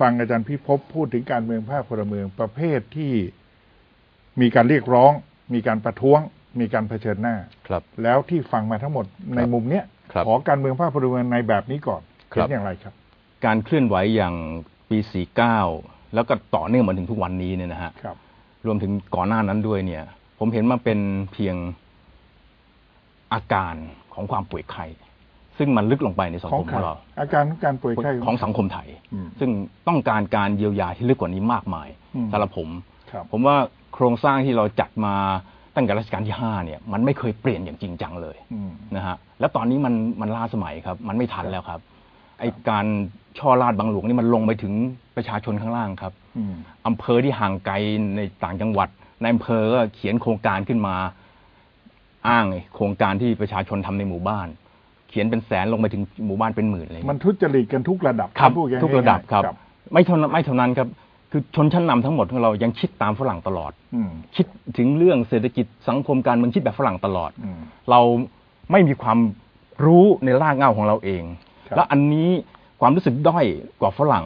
ฟังอาจารย์พิภพพูดถึงการเมืองภาคพลเมืองประเภทที่มีการเรียกร้อง มีการประท้วง มีการเผชิญหน้าครับ แล้วที่ฟังมาทั้งหมดในมุมเนี้ยครับขอการเมืองภาคพลเมืองในแบบนี้ก่อนครัเห็บนอย่างไรครับ การเคลื่อนไหวอย่างปี 49 แล้วก็ต่อเนื่องมาถึงทุกวันนี้เนี่ยนะฮะครับรวมถึงก่อนหน้านั้นด้วยเนี่ย ผมเห็นมันเป็นเพียงอาการของความป่วยไข้ ซึ่งมันลึกลงไปในสังของคมใคขรองเรา อาการของการป่วยไข้ของสังคมไทยอืมซึ่งต้องการการเยียวยาที่ลึกกว่านี้มากมายอืมสำหรับผมครับผมว่าโครงสร้างที่เราจัดมาตั้งแต่รัชกาลที่ห้าเนี่ยมันไม่เคยเปลี่ยนอย่างจริงจังเลยอืมนะฮะแล้วตอนนี้มันมันล้าสมัยครับ มันไม่ทันแล้วครับไอการช่อราดบางหลวงนี่มันลงไปถึงประชาชนข้างล่างครับอืมอำเภอที่ห่างไกลในต่างจังหวัดในอำเภอก็เขียนโครงการขึ้นมา อ้างไอ้โครงการที่ประชาชนทำในหมู่บ้าน เขียนเป็นแสนลงไปถึงหมู่บ้านเป็นหมื่นเลยมันทุจริตกันทุกระดับครับพูดง่ายๆทุกระดับครับ ไม่เท่านั้นไม่เท่านั้นครับ คือชนชั้นนำทั้งหมดของเรายังคิดตามฝรั่งตลอดอืมคิดถึงเรื่องเศรษฐกิจสังคมการเมืองคิดแบบฝรั่งตลอดอืมเราไม่มีความรู้ในรากเหง้าของเราเองครับแล้วอันนี้ความรู้สึกด้อยกว่าฝรั่ง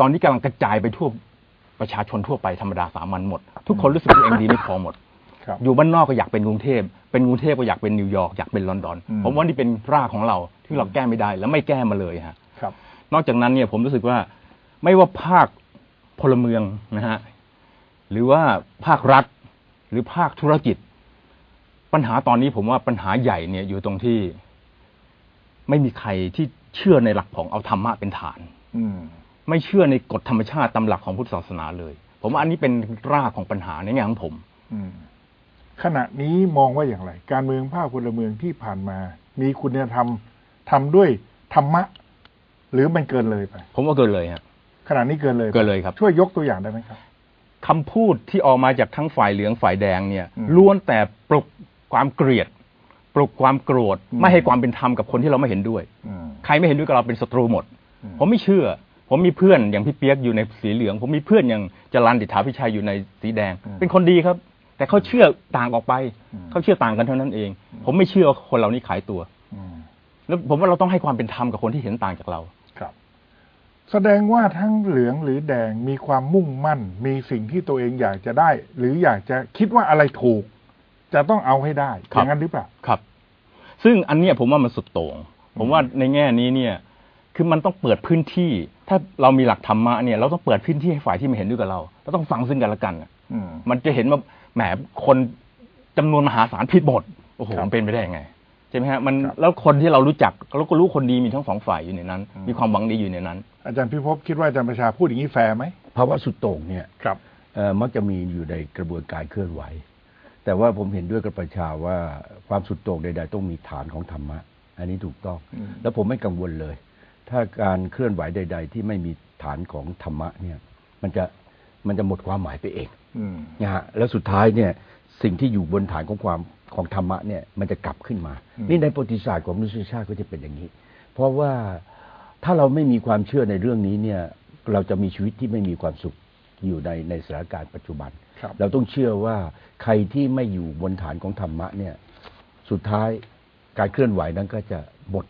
ตอนนี้กำลังกระจายไปทั่วประชาชนทั่วไปธรรมดาสามัญหมด ทุกคนรู้สึกตัวเองดีไม่พอหมดครับ อยู่บ้านนอกก็อยากเป็นกรุงเทพเป็นกรุงเทพก็อยากเป็นนิวยอร์กอยากเป็นลอนดอนอืมผมว่านี่เป็นรากของเราที่เราแก้ไม่ได้และไม่แก้มาเลยฮะครับ นอกจากนั้นเนี่ยผมรู้สึกว่าไม่ว่าภาคพลเมืองนะฮะหรือว่าภาครัฐหรือภาคธุรกิจ ปัญหาตอนนี้ผมว่าปัญหาใหญ่เนี่ยอยู่ตรงที่ ไม่มีใครที่เชื่อในหลักของเอาธรรมะเป็นฐาน อืมไม่เชื่อในกฎธรรมชาติตามหลักของพุทธศาสนาเลย ผมว่าอันนี้เป็นรากของปัญหาในแง่ของผมอืม ขณะนี้มองว่าอย่างไร การเมืองภาคพลเมืองที่ผ่านมา มีคุณธรรมทำด้วยธรรมะ หรือมันเกินเลยไป ผมว่าเกินเลยฮะขณะนี้เกินเลยไปเกินเลยครับ ช่วยยกตัวอย่างได้ไหมครับคำพูดที่ออกมาจากทั้งฝ่ายเหลืองฝ่ายแดงเนี่ยอืมล้วนแต่ปลุกความเกลียด ปลุกความโกรธอืมไม่ให้ความเป็นธรรมกับคนที่เราไม่เห็นด้วยอืมใครไม่เห็นด้วยกับเราเป็นศัตรูหมดอืมผมไม่เชื่อ ผมมีเพื่อนอย่างพี่เปียกอยู่ในสีเหลือง ผมมีเพื่อนอย่างจรันดิษฐาพิชัยอยู่ในสีแดงอืมเป็นคนดีครับ แต่เขาเชื่อต่างออกไปอืมเขาเชื่อต่างกันเท่านั้นเอง ผมไม่เชื่อว่าคนเหล่านี้ขายตัวอืมแล้วผมว่าเราต้องให้ความเป็นธรรมกับคนที่เห็นต่างจากเราครับ แสดงว่าทั้งเหลืองหรือแดงมีความมุ่งมั่น มีสิ่งที่ตัวเองอยากจะได้ หรืออยากจะคิดว่าอะไรถูก จะต้องเอาให้ได้คอรับย่างนั้นหรือเปล่าครับ ซึ่งอันเนี้ยผมว่ามันสุดโต่งผมว่าในแง่นี้เนี่ย คือมันต้องเปิดพื้นที่ ถ้าเรามีหลักธรรมะเนี่ย เราต้องเปิดพื้นที่ให้ฝ่ายที่ไม่เห็นด้วยกับเราเราต้องฟังซึ่งกันและกันน่ะอืมมันจะเห็นว่า แหมคนจำนวนมหาศาลผิดหมดโอ้โหครับมันเป็นไปได้ยังไงใช่ไหมฮะมันครับแล้วคนที่เรารู้จักเราก็รู้คนดีมีทั้งสองฝ่ายอยู่ในนั้นอืมมีความหวังดีอยู่ในนั้น อาจารย์พิภพคิดว่าอาจารย์ประชาพูดอย่างนี้แฟร์ไหมภาวะสุดโต่งเนี่ยครับเอ่อมักจะมีอยู่ในกระบวนการเคลื่อนไหว แต่ว่าผมเห็นด้วยกับประชาว่าความสุดโต่งใดๆต้องมีฐานของธรรมะ อันนี้ถูกต้องอืมแล้วผมไม่กังวลเลย ถ้าการเคลื่อนไหวใด ๆ ที่ไม่มีฐานของธรรมะเนี่ย มันจะมันจะหมดความหมายไปเองอืม นะฮะแล้วสุดท้ายเนี่ยสิ่งที่อยู่บนฐานของความของธรรมะเนี่ยมันจะกลับขึ้นมาอืมนี่ในประวัติศาสตร์ของมนุษยชาติก็จะเป็นอย่างนี้ เพราะว่าถ้าเราไม่มีความเชื่อในเรื่องนี้เนี่ยเราจะมีชีวิตที่ไม่มีความสุขอยู่ในในสถานการณ์ปัจจุบันครับเราต้องเชื่อว่าใครที่ไม่อยู่บนฐานของธรรมะเนี่ยสุดท้ายการเคลื่อนไหวนั้นก็จะหมด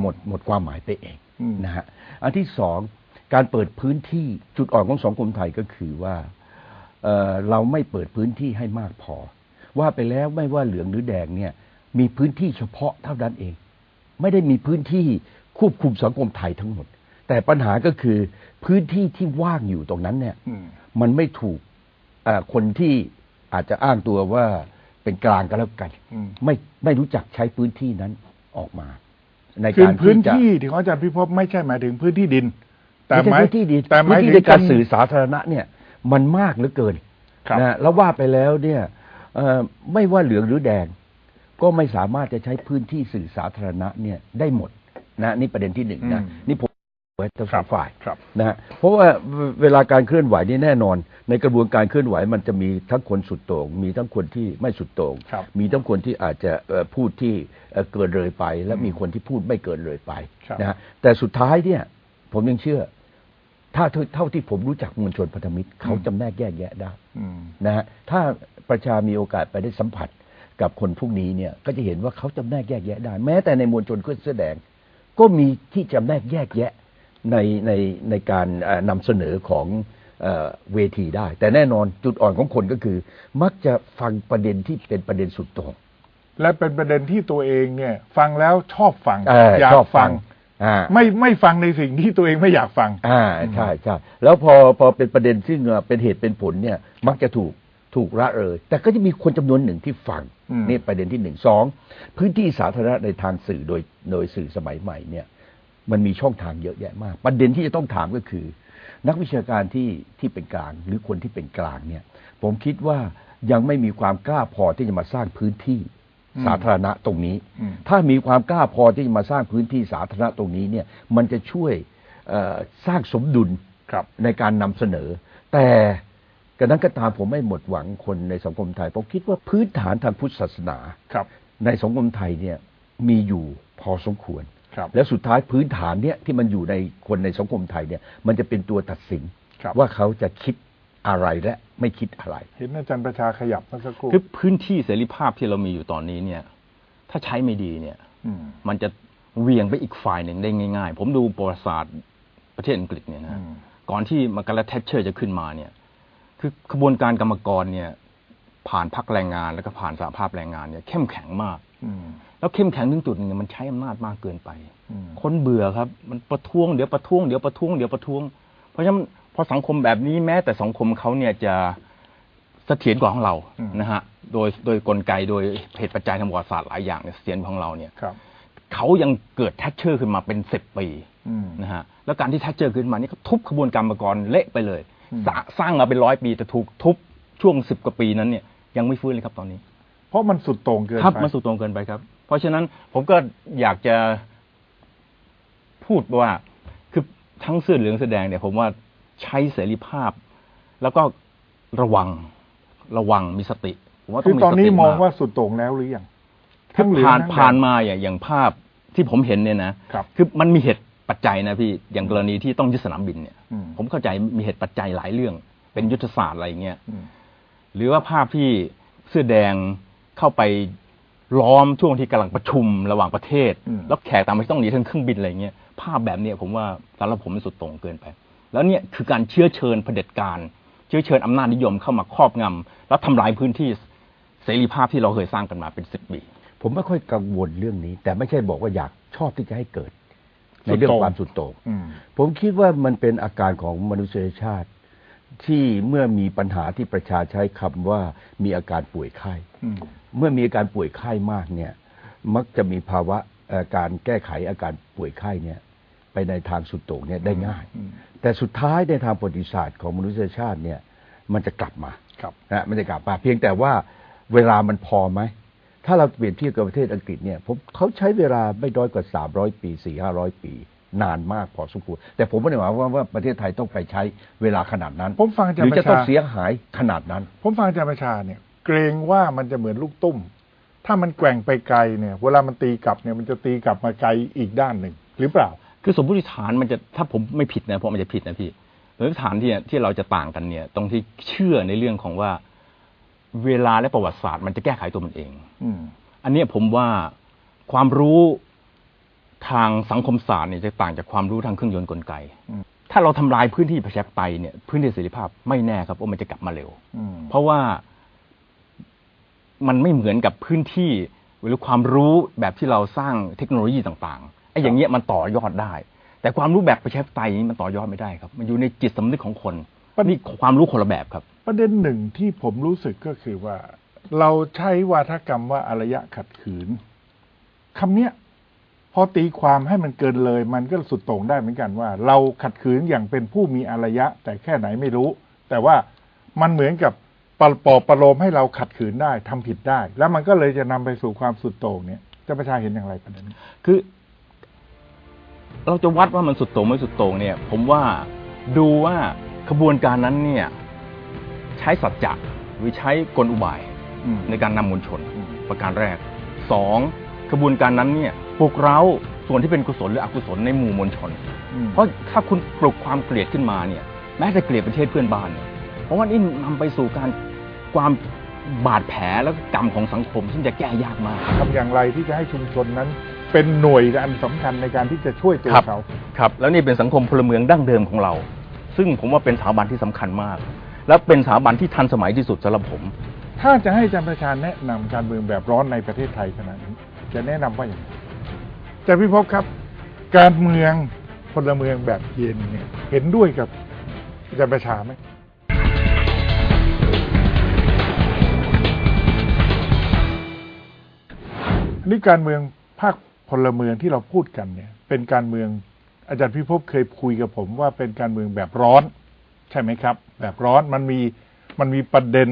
หมดหมดความหมายไปเองอืมนะฮะอันที่สองการเปิดพื้นที่จุดอ่อนของสังคมไทยก็คือว่า เอ่อเราไม่เปิดพื้นที่ให้มากพอ ว่าไปแล้วไม่ว่าเหลืองหรือแดงเนี่ย มีพื้นที่เฉพาะเท่านั้นเอง ไม่ได้มีพื้นที่ควบคุมสังคมไทยทั้งหมด แต่ปัญหาก็คือพื้นที่ที่ว่างอยู่ตรงนั้นเนี่ยอืมมันไม่ถูกเอ่อคนที่อาจจะอ้างตัวว่าเป็นกลางก็แล้วกันอืมไม่ไม่รู้จักใช้พื้นที่นั้นออกมา ในคือการพื้นจะที่ที่ของอาจารย์พิภพไม่ใช่หมายถึงพื้นที่ดิน แต่ไม่หใช่มายพื้นที่ดีแต่หพื้มายนที่ถึงในการจำสื่อสาธารณะเนี่ย มันมากเหลือเกินครับนะแล้วว่าไปแล้วเนี่ยเอ่อไม่ว่าเหลืองหรือแดง ก็ไม่สามารถจะใช้พื้นที่สื่อสาธารณะเนี่ยได้หมดนะนี่ประเด็นที่หนึ่งนะอืมนี่ผมไว้ทั้งสองฝ่ายครับนะฮะเพราะว่าเวลาการเคลื่อนไหวนี่แน่นอน ในกระบวนการเคลื่อนไหวมันจะมีทั้งคนสุดโต่งมีทั้งคนที่ไม่สุดโต่งครับมีทั้งคนที่อาจจะเอ่อพูดที่เอ่อเกินเลยไป และมีคนที่พูดไม่เกินเลยไปครับนะฮะแต่สุดท้ายเนี่ย ผมยังเชื่อ ถ้าเท่าเท่าที่ผมรู้จักมวลชนพันธมิตรเขาจำแนกแยกแยะได้อืมนะฮะถ้าประชามีโอกาสไปได้สัมผัสกับคนพวกนี้เนี่ยก็จะเห็นว่าเขาจำแนกแยกแยะได้ แม้แต่ในมวลชนเสื้อแดงก็มีที่จำแนกแยกแยะในในในการเอ่อนำเสนอของเอ่อเวทีได้ แต่แน่นอนจุดอ่อนของคนก็คือ มักจะฟังประเด็นที่เป็นประเด็นสุดโต่งและเป็นประเด็นที่ตัวเองเนี่ย ฟังแล้วชอบฟังเอออยาชกอบฟัฟังงอ่า ไม่ไม่ฟังในสิ่งที่ตัวเองไม่อยากฟัง อ่าใช่ใช่แล้วพอพอเป็นประเด็นซึ่งเป็นเหตุเป็นผลเนี่ย มักจะถูกถูกละเลย แต่ก็จะมีคนจำนวนหนึ่งที่ฟังอืมนี่ประเด็นที่หนึ่งสองพื้นที่สาธารณะในทางสื่อโดยโดยสื่อสมัยใหม่เนี่ย มันมีช่องทางเยอะแยะมาก ประเด็นที่จะต้องถามก็คือ นักวิชาการที่ที่เป็นกลางหรือคนที่เป็นกลางเนี่ย ผมคิดว่ายังไม่มีความกล้าพอที่จะมาสร้างพื้นที่ สาธารณะตรงนี้อืมถ้ามีความกล้าพอที่จะมาสร้างพื้นที่สาธารณะตรงนี้เนี่ยมันจะช่วยเอ่อสร้างสมดุลครับในการนำเสนอ แต่กระนั้นก็ตามผมไม่หมดหวังคนในสังคมไทย ผมคิดว่าพื้นฐานทางพุทธศาสนาครับในสังคมไทยเนี่ยมีอยู่พอสมควรครับแล้วสุดท้ายพื้นฐานเนี่ยที่มันอยู่ในคนในสังคมไทยเนี่ยมันจะเป็นตัวตัดสินครับว่าเขาจะคิด อะไรและไม่คิดอะไร เห็นอาจารย์ประชาขยับเมื่อสักครู่คือพื้นที่เสรีภาพที่เรามีอยู่ตอนนี้เนี่ย ถ้าใช้ไม่ดีเนี่ยอืมมันจะเหวียงไปอีกฝ่ายหนึ่งได้ง่าย ๆ ผมดูประวัติศาสตร์ประเทศอังกฤษเนี่ยนะอืมก่อนที่มาการ์แทชเชอร์จะขึ้นมาเนี่ย คือขบวนการกรรมกรเนี่ย ผ่านพักแรงงานแล้วก็ผ่านสหภาพแรงงานเนี่ยเข้มแข็งมากอืมแล้วเข้มแข็งถึงจุดหนึงเนี่ยมันใช้อำนาจมากเกินไปอืมคนเบื่อครับ มันประท้วงเดี๋ยวประท้วงเดี๋ยวประท้วงเดี๋ยวประท้วง เพราะฉะนั้น พอสังคมแบบนี้แม้แต่สังคมเขาเนี่ยจะเสถียรกว่าของเราอืมนะฮะโดยโดยกลไกโดยเหตุปัจจัยทางประวัติศาสตร์หลายอย่างเนี่ยเสถียรกว่าของเราเนี่ยครับเขายังเกิดแทชเชอร์ขึ้นมาเป็นสิบปีอืมนะฮะแล้วการที่แทชเชอร์ขึ้นมานี่เขาทุบขบวนการกรรมกรเละไปเลยอืมสร้างสร้างมาเป็นร้อยปีแต่ถูกทุบช่วงสิบกว่าปีนั้นเนี่ยยังไม่ฟื้นเลยครับตอนนี้ เพราะมันสุดโต่งเกินครับไปมันสุดโตรงเกินไปครับ เพราะฉะนั้นผมก็อยากจะพูดว่าคือทั้งเสื้อเหลืองเสื้อแดงเนี่ยผมว่า ใช้เสรีภาพ แล้วก็ระวังระวังมีสติผมว่าต้คือองมีตอนสนี้ติมองมากว่าสุดโต่งแล้วหรือยังคือเหลืองผ่านทั้งแดงผ่านมาอย่างอย่างภาพที่ผมเห็นเนี่ยนะครับคือมันมีเหตุปัจจัยนะพี่อย่างกรณีที่ต้องยึดสนามบินเนี่ย อืมผมเข้าใจมีเหตุปัจจัยหลายเรื่อง เป็นยุทธศาสตร์อะไรอย่างเงี้ย อืม หรือว่าภาพที่เสื้อแดงเข้าไปล้อมช่วงที่กำลังประชุมระหว่างประเทศ อืม แล้วแขกต่างประเทศต้องหนีทั้งเครื่องบินอะไรเงี้ยภาพแบบเนี้ยผมว่าสำหรับผมมันสุดโต่งเกินไป แล้วเนี่ยคือการเชื้อเชิญเผด็จการ เชื้อเชิญอำนาจนิยมเข้ามาครอบงำแล้วทำลายพื้นที่เสรีภาพที่เราเคยสร้างกันมาเป็นสิบปี ผมไม่ค่อยกังวลเรื่องนี้ แต่ไม่ใช่บอกว่าอยากชอบที่จะให้เกิด ในเรื่องความสุดโต่งอืมผมคิดว่ามันเป็นอาการของมนุษยชาติที่เมื่อมีปัญหาที่ประชาใช้คำว่ามีอาการป่วยไข้อืมเมื่อมีอาการป่วยไข้มากเนี่ย มักจะมีภาวะเอ่อการแก้ไขอาการป่วยไข้เนี่ย ไปในทางสุดโต่งเนี่ยได้ง่ายอืม แต่สุดท้ายในทางประวัติศาสตร์ของมนุษยชาติเนี่ย มันจะกลับมาครับนะมันจะกลับมา เพียงแต่ว่าเวลามันพอไหม ถ้าเราเปรียบเทียบกับประเทศอังกฤษเนี่ยผมเขาใช้เวลาไม่น้อยกว่า 300 ปี 4 500 ปี นานมากพอสมควร แต่ผมไม่ได้หมายความว่าประเทศไทยต้องไปใช้เวลาขนาดนั้น ผมฟังอาหจารรือย์ปจะระต้องชาเสียหายขนาดนั้น ผมฟังอาจารย์ประชาเนี่ยเกรงว่ามันจะเหมือนลูกตุ้ม ถ้ามันแกว่งไปไกลเนี่ย เวลามันตีกลับเนี่ยมันจะตีกลับมาไกลอีกด้านหนึ่งหรือเปล่า คือสมมติฐานมันจะถ้าผมไม่ผิดนะเพราะมันจะผิดนะพี่สมมติฐานที่ที่เราจะต่างกันเนี่ย ตรงที่เชื่อในเรื่องของว่าเวลาและประวัติศาสตร์มันจะแก้ไขตัวมันเอง อืมอันเนี้ยผมว่าความรู้ทางสังคมศาสตร์เนี่ยจะต่างจากความรู้ทางเครื่องยนต์กลไกอืมถ้าเราทำลายพื้นที่ประชาธิปไตยเนี่ยพื้นที่เสรีภาพไม่แน่ครับว่ามันจะกลับมาเร็วอืมเพราะว่ามันไม่เหมือนกับพื้นที่หรือความรู้แบบที่เราสร้างเทคโนโลยีต่างๆ ไอ้อย่างเงี้ยมันต่อยอดได้ แต่ความรู้แบบประชาธิปไตยนี้มันต่อยอดไม่ได้ครับ มันอยู่ในจิตสำนึกของคนนี่ความรู้คนละแบบครับ ประเด็นหนึ่งที่ผมรู้สึกก็คือว่า เราใช้วาทกรรมว่าอารยะขัดขืนคำเนี้ยพอตีความให้มันเกินเลย มันก็สุดโต่งได้เหมือนกันว่า เราขัดขืนอย่างเป็นผู้มีอารยะ แต่แค่ไหนไม่รู้ แต่ว่ามันเหมือนกับปลปอบประโลมให้เราขัดขืนได้ทำผิดได้ แล้วมันก็เลยจะนำไปสู่ความสุดโต่งเนี่ยเจะประชาเห็นอย่างไรประเด็นนี้คือ เราจะวัดว่ามันสุดโต่งไม่สุดโต่งเนี่ย ผมว่าดูว่าขบวนการนั้นเนี่ย ใช้สัจจะหรือใช้กลอุบายอืมในการนำมวลชนอืมประการแรกสองขบวนการนั้นเนี่ยปลุกเร้าส่วนที่เป็นกุศลหรืออกุศลในหมู่มวลชนอืมเพราะถ้าคุณปลุกความเกลียดขึ้นมาเนี่ย แม้แต่เกลียดประเทศเพื่อนบ้านเนี่ยเพราะว่านี่นำไปสู่การความบาดแผลแล้วก็กรรมของสังคม ซึ่งจะแก้ยากมากทำอย่างไรที่จะให้ชุมชนนั้น เป็นหน่วยอันสำคัญในการที่จะช่วยตัวครับเขาครับ แล้วนี่เป็นสังคมพลเมืองดั้งเดิมของเรา ซึ่งผมว่าเป็นสถาบันที่สำคัญมาก และเป็นสถาบันที่ทันสมัยที่สุดสำหรับผม ถ้าจะให้อาจารย์ประชาแนะนำการเมืองแบบร้อนในประเทศไทยขณะนี้จะแนะนำว่าอย่างไรอาจารย์พิภพครับ การเมืองพลเมืองแบบเย็นเนี่ยเห็นด้วยกับอาจารย์ประชาไหมอันนี้การเมืองภาค พลเมืองที่เราพูดกันเนี่ย เป็นการเมืองอาจารย์พิภพเคยคุยกับผมว่าเป็นการเมืองแบบร้อน ใช่ไหมครับ แบบร้อนมันมีมันมีประเด็น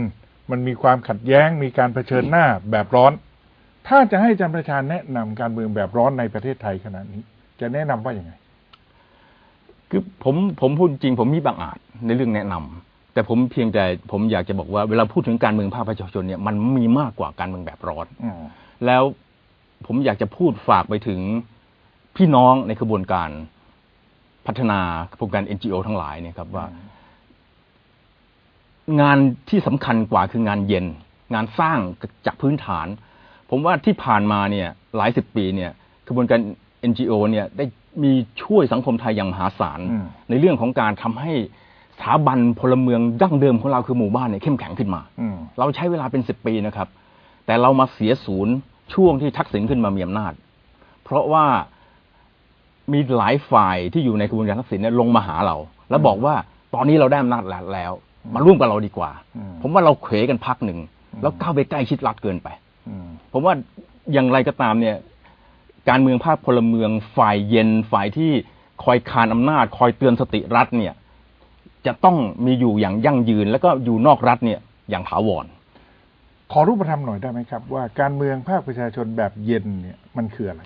มันมีความขัดแย้ง มีการเผชิญหน้าแบบร้อน ถ้าจะให้อาจารย์ประชาแนะนำการเมืองแบบร้อนในประเทศไทยขณะนี้ จะแนะนำว่าอย่างไง คือผมผมพูดจริง ผมมีบางอาจในเรื่องแนะนำแต่ผมเพียงแต่ผมอยากจะบอกว่าเวลาพูดถึงการเมืองภาคประชาชนเนี่ยมันมีมากกว่าการเมืองแบบร้อนอืมแล้ว ผมอยากจะพูดฝากไปถึงพี่น้องในกระบวนการพัฒนาโครงการ NGO ทั้งหลายเนี่ยครับว่า งานที่สำคัญกว่าคืองานเย็น งานสร้างจากพื้นฐาน ผมว่าที่ผ่านมาเนี่ยหลายสิบปีเนี่ยกระบวนการ NGO เนี่ยได้มีช่วยสังคมไทยอย่างมหาศาลอืมในเรื่องของการทำให้สถาบันพลเมืองดั้งเดิมของเราคือหมู่บ้านเนี่ยเข้มแข็งขึ้นมาอืมเราใช้เวลาเป็นสิบปีนะครับ แต่เรามาเสียศูนย์ ช่วงที่ทักษิณขึ้นมามีอำนาจ เพราะว่ามีหลายฝ่ายที่อยู่ในกระบวนการทักษิณเนี่ยลงมาหาเรา แล้วบอกว่าตอนนี้เราได้อำนาจแล้ว มาร่วมกับเราดีกว่า ผมว่าเราเขวกันพักหนึ่งแล้วก้าวไปใกล้ชิดรัฐเกินไปผมว่าอย่างไรก็ตามเนี่ย การเมืองภาคพลเมืองฝ่ายเย็นฝ่ายที่คอยคานอำนาจ คอยเตือนสติรัฐเนี่ย จะต้องมีอยู่อย่างยั่งยืน แล้วก็อยู่นอกรัฐเนี่ย อย่างถาวร ขอรูปธรรมหน่อยได้ไหมครับ ว่าการเมืองภาคประชาชนแบบเย็นเนี่ยมันคืออะไร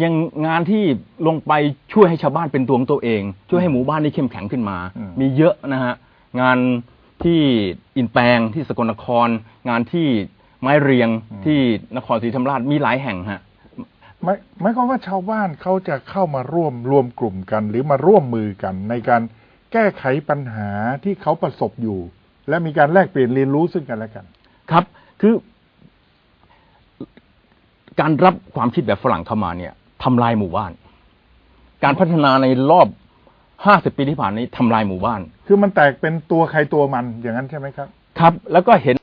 อย่างงานที่ลงไปช่วยให้ชาวบ้านเป็นตัวของตัวเอง ช่วยให้หมู่บ้านนี้เข้มแข็งขึ้นมาอืมมีเยอะนะฮะงานที่อินแปลงที่สกลนคร งานที่ไม้เรียงที่นครศรีธรรมราชมีหลายแห่งฮะหมายหมายความว่าชาวบ้านเขาจะเข้ามาร่วมรวมกลุ่มกัน หรือมาร่วมมือกัน ในการแก้ไขปัญหาที่เขาประสบอยู่ และมีการแลกเปลี่ยนเรียนรู้ซึ่งกันและกัน ครับ คือ การรับความคิดแบบฝรั่งเข้ามาเนี่ยทำลายหมู่บ้าน การพัฒนาในรอบห้าสิบปีที่ผ่านนี้ทำลายหมู่บ้าน คือมันแตกเป็นตัวใครตัวมันอย่างนั้นใช่ไหมครับ ครับ แล้วก็เห็น